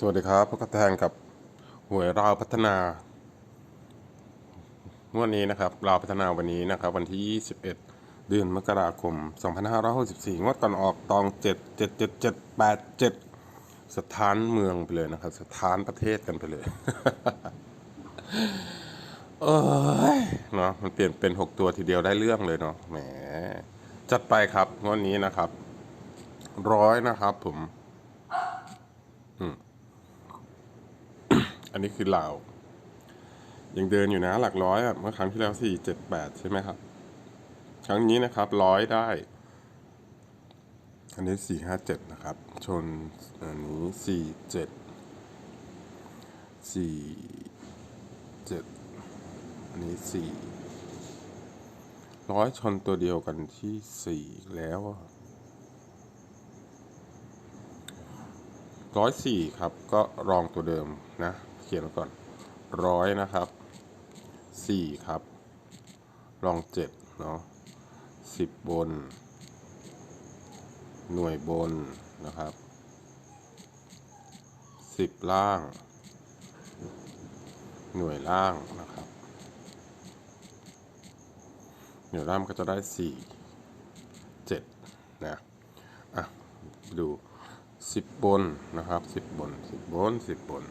สวัสดีครับพบกับแทนกับหวยราวพัฒนางวดนี้นะครับราวพัฒนาวันนี้นะครับ วันที่ 21 เดือนมกราคม 2564 งวดก่อนออกตอง 7 7 7 7 8 7 สถานเมืองไปเลยนะครับ สถานประเทศกันไปเลยเอ้ยเนาะมันเปลี่ยนเป็น 6 ตัวทีเดียวได้เรื่องเลยเนาะแหม จัดไปครับงวดนี้นะครับ ร้อยนะครับผมอัันนี้คือลาว ยังเดินอยู่นะหลักร้อยอะเมื่อครั้งที่แล้วสี่เจ็ดแปดใช่ไหมครับ ครั้งนี้นะครับร้อยได้ อันนี้สี่ห้าเจ็ดนะครับ ชนอันนี้สี่เจ็ดสี่เจ็ดอันนี้สี่ร้อยชนตัวเดียวกันที่สี่แล้วร้อยสี่ครับ ก็รองตัวเดิมนะ เขียนไว้ก่อนร้อยนะครับสี่ครับรองเจ็ดเนาะสิบบน หน่วยบนนะครับสิบล่าง หน่วยล่างนะครับหน่วยล่างก็จะได้สี่เจ็ดนะอะดูสิบบนนะครับสิบบนสิบบนสิบบน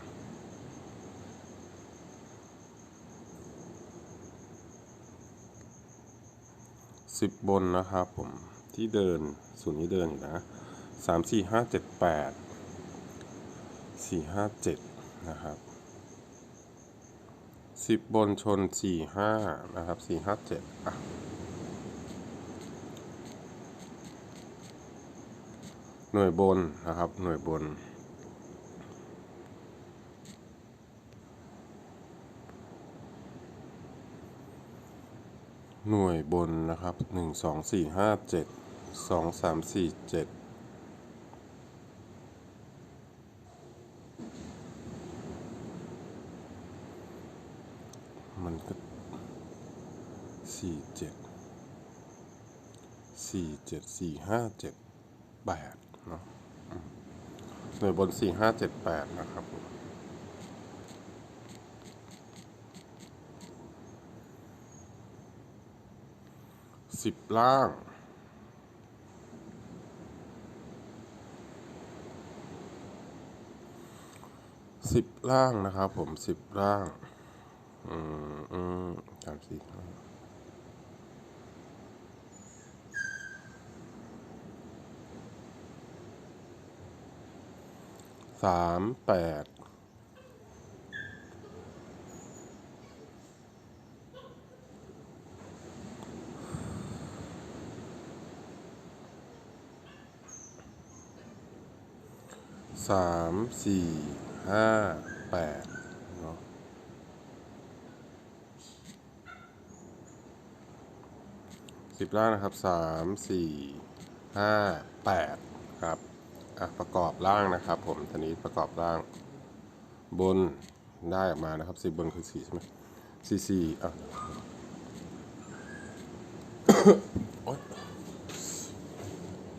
สิบบนนะครับผมที่เดินศูนย์นี้เดินอยู่นะสามสี่ห้าเจ็ดแปดสี่ห้าเจ็ดนะครับสิบบนชนสี่ห้านะครับสี่ห้าเจ็ดอะหน่วยบนนะครับหน่วยบน หน่วยบนนะครับหนึ่งสองสี่ห้าเจ็ดสองสามสี่เจ็ดมันก็สี่เจ็ดสี่เจ็ดสี่ห้าเจ็ดแปดเนาะหน่วยบนสี่ห้าเจ็ดแปดนะครับ สิบล่าง สิบล่างนะครับผมสิบล่าง อืมอืมสามสี่ห้าสามแปด สามสี่ห้าแปดเนาะสิบล่างนะครับสามสี่ห้าแปดครับอะประกอบล่างนะครับ ผมทีนี้ประกอบล่าง บนได้ออกมานะครับสิบบนคือสี่ใช่ไหมสี่สี่อะ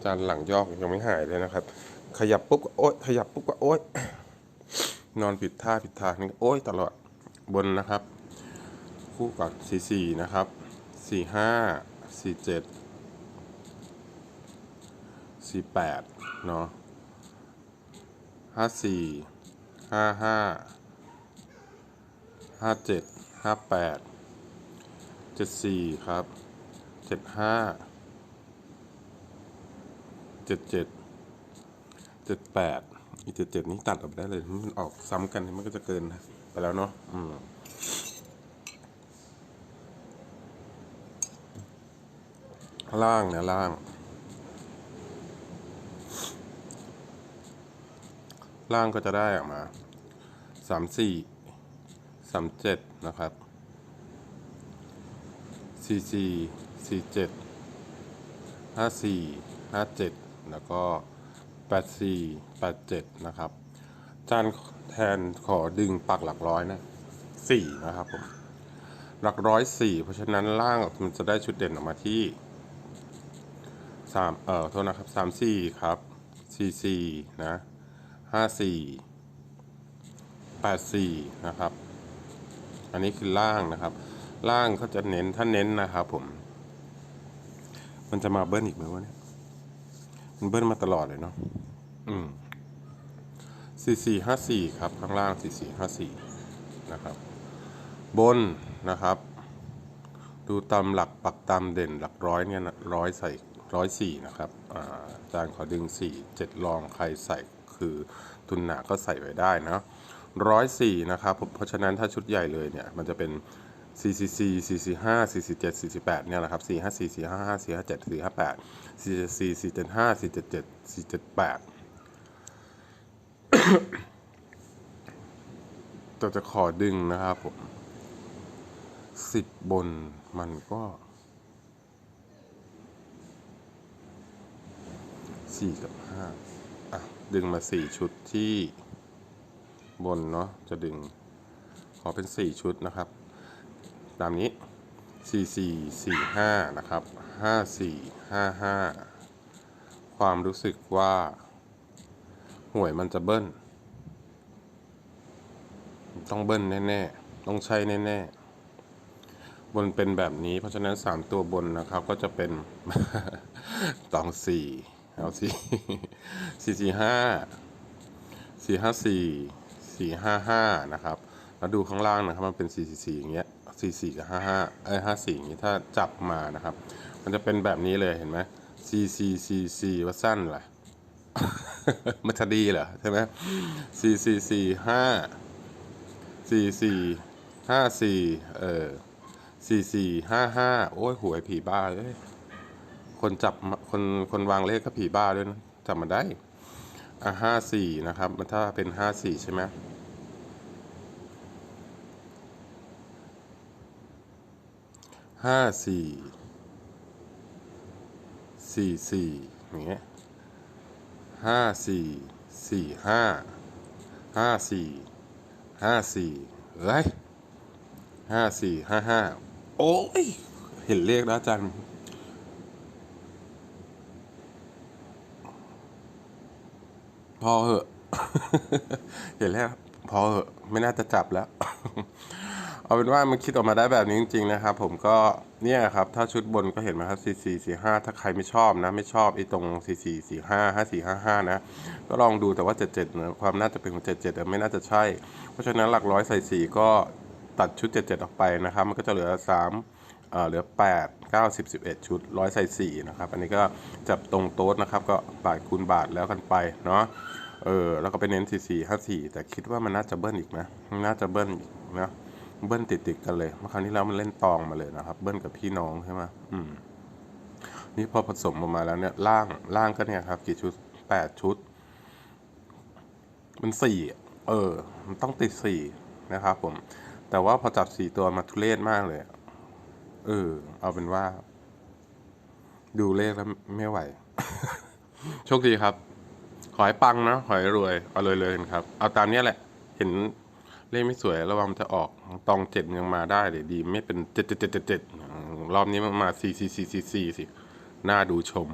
จานหลังยอกยังไม่หายเลยนะครับ ขยับปุ๊บก็โอ๊ยขยับปุ๊บก็โอ๊ยนอนผิดท่าผิดทางนี่โอ๊ยตลอดบนนะครับ คู่กับสี่สี่นะครับสี่ห้าสี่เจ็ดสี่แปดเนาะห้าสี่ห้าห้าห้าเจ็ดห้าแปดเจ็ดสี่ครับเจ็ดห้าเจ็ดเจ็ด เจ็ดแปดอีเจ็ดเจ็ดนี้ตัดออกไปได้เลย มันออกซ้ำกันมันก็จะเกินไปแล้วเนาะอืมล่างนี่ยล่าง ล่างก็จะได้ออกมาสามสี่สามเจ็ดนะครับสี่สี่สี่เจ็ดห้าสี่ห้าเจ็ดแล้วก็ 84 87 นะครับ จานแทนขอดึงปักหลักร้อยนะ 4 นะครับผม หลักร้อย 4 เพราะฉะนั้นล่างมันจะได้ชุดเด่นออกมาที่3เอ่อโทษนะครับ 34 ครับ 44 นะ 54แปดสี่นะครับ อันนี้คือล่างนะครับ ล่างก็จะเน้นถ้าเน้นนะครับผม มันจะมาเบิ้ลอีกไหมวะเนี่ย มันเบิ้ลมาตลอดเลยเนาะอืมสี่สี่ห้าสี่ครับ ข้างล่างสี่สี่ห้าสี่นะครับ บนนะครับ ดูตามหลักปักตามเด่นหลักร้อยเนี่ยร้อยใส่ร้อยสี่นะครับอาอาจารย์ขอดึงสี่เจ็ดลองใครใส่คือทุนหนาก็ใส่ไว้ได้นะร้อยสี่นะครับผมเพราะฉะนั้นถ้าชุดใหญ่เลยเนี่ย มันจะเป็น 4 4 4 4 4 5 4 4 7 4 4 8เนี่ยแหละครับ4 5 4 4 5 5 4 5 7 4 5 8 474 4 7 5 4 7 7 4 7 8แต่จะขอดึงนะครับผมสิบบนมันก็สี่กับห้าอะ ดึงมาสี่ชุดที่บนเนาะ จะดึง ขอเป็นสี่ชุดนะครับ ตามนี้สี่สี่สี่ห้านะครับห้าสี่ห้าห้าความรู้สึกว่า หวยมันจะเบิ้ล ต้องเบิ้ลแน่ๆ ต้องใช่แน่ๆ บนเป็นแบบนี้ เพราะฉะนั้นสามตัวบนนะครับ ก็จะเป็นตองสี่เอาสี่สี่สี่ห้าสี่ห้าสี่สี่ห้าห้านะครับ แล้วดูข้างล่างนะครับ มันเป็นสี่สี่สี่อย่างเงี้ย สี่สี่กับห้าห้าเอ้ยห้าสี่อย่างงี้ถ้าจับมานะครับ มันจะเป็นแบบนี้เลยเห็นไหมสี่สี่สี่สี่ว่าสั้นแหละมันจะดีเหรอใช่ไหมสี่สี่สี่ห้าสี่สี่ห้าสี่เออสี่สี่ห้าห้าโอ้ยหวยผีบ้าเลยคนจับคนคนวางเลขก็ผีบ้าด้วยนะจับมาได้อะห้าสี่นะครับ มันถ้าเป็นห้าสี่ใช่ไหม ห้าสี่สี่สี่อย่างเงี้ยห้าสี่สี่ห้าห้าสี่ห้าสี่เฮ้ยห้าสี่ห้าห้าโอ้ย เห็นเลขแล้วจารย์พอเหอะ เห็นแล้ว พอเหอะ ไม่น่าจะจับแล้ว เอาเป็นว่ามันคิดออกมาได้แบบนี้จริงๆนะครับ ผมก็เนี่ยครับถ้าชุดบนก็เห็นไหมครับสี่สี่สี่ห้าถ้าใครไม่ชอบนะ ไม่ชอบไอ้ตรงสี่สี่สี่ห้าห้าสี่ห้าห้านะ ก็ลองดูแต่ว่าเจ็ดเจ็ดเนี่ยความน่าจะเป็นของเจ็ดเจ็ดไม่น่าจะใช่ เพราะฉะนั้นหลักร้อยใส่สี่ก็ตัดชุดเจ็ดเจ็ดออกไปนะครับ มันก็จะเหลือสามเอ่อเหลือแปดเก้าสิบสิบเอ็ดชุดร้อยใส่สี่นะครับ อันนี้ก็จับตรงโต๊ดนะครับ ก็บาทคูณบาทแล้วกันไปเนาะเออแล้วก็ไปเน้นสี่สี่ห้าสี่แต่คิดว่ามันน่าจะเบิ้ลอีกนะน่าจะเบิ้ลอีกนะ เบิ้ลติดติดกันเลย เมื่อครั้งที่แล้วมันเล่นตองมาเลยนะครับ เบิ้ลกับพี่น้องใช่ไหมอืม นี่พอผสมออกมาแล้วเนี่ยล่างล่างก็เนี่ยครับ กี่ชุดแปดชุด มันสี่เออ มันต้องติดสี่นะครับผม แต่ว่าพอจับสี่ตัวมาทุเรศมากเลย เออ เอาเป็นว่า ดูเลขแล้วไม่ไหว โชคดีครับ ขอให้ปังนะ ขอให้รวย เอาเลยเลยครับ เอาตามนี้แหละ เห็น เลขไม่สวยระวังมันจะออกตองเจ็ดยังมาได้เลยดีไม่เป็นเจ็ดเจ็ดเจ็ดเจ็ดเจ็ดรอบนี้มันมาสี่สี่สี่สี่สี่สิน่าดูชม